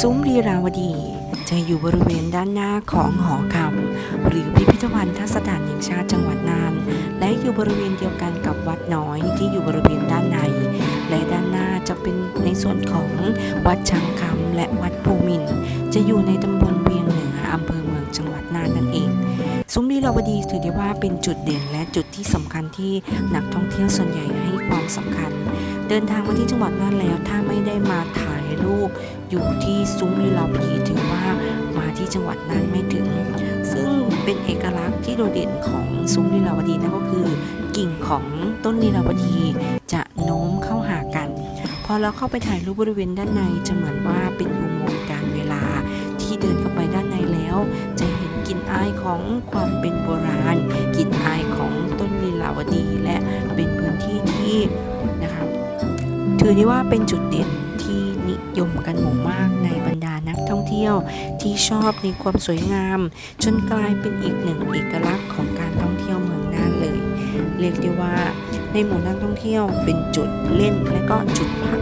ซุ้มลีราวดี จะอยู่บริเวณด้านหน้าของหอคำหรือพิพิธภัณฑ์ทัศดานแห่งชาติจังหวัดน่าน และอยู่บริเวณเดียวกันกับวัดน้อยที่อยู่บริเวณด้านใน และด้านหน้าจะเป็นในส่วนของวัดช้างคำและวัดภูมิน จะอยู่ในตำบลเวียงเหนืออำเภอเมืองจังหวัดน่านนั่นเองซุ้มลีลาวดีถือได้ว่าเป็นจุดเด่นและจุดที่สำคัญที่นักท่องเที่ยวส่วนใหญ่ให้ ความสำคัญ เดินทางมาที่จังหวัดน่านแล้ว ถ้าไม่ได้มาถ่ายรูปอยู่ที่ซุ้มลีลาวดีถือว่ามาที่จังหวัดน่านไม่ถึง ซึ่งเป็นเอกลักษณ์ที่โดดเด่นของซุ้มลีลาวดีนั่นก็คือ กิ่งของต้นลีลาวดีจะโน้มเข้าหากัน พอเราเข้าไปถ่ายรูปบริเวณด้านในจะเหมือนว่าเป็นอุโมงค์การเวลา ที่เดินเข้าไปด้านในแล้ว จะเห็นกลิ่นอายของความเป็นโบราณกลิ่นอายของต้นลีลาวดี ที่นะคะถือได้ว่าเป็นจุดเด่นที่นิยมกันหมู่มากในบรรดานักท่องเที่ยวที่ชอบในความสวยงาม จนกลายเป็นอีกหนึ่งเอกลักษณ์ของการท่องเที่ยวเมืองน่านเลย เรียกได้ว่าในหมู่นักท่องเที่ยวเป็นจุดเล่นและก็จุดพัก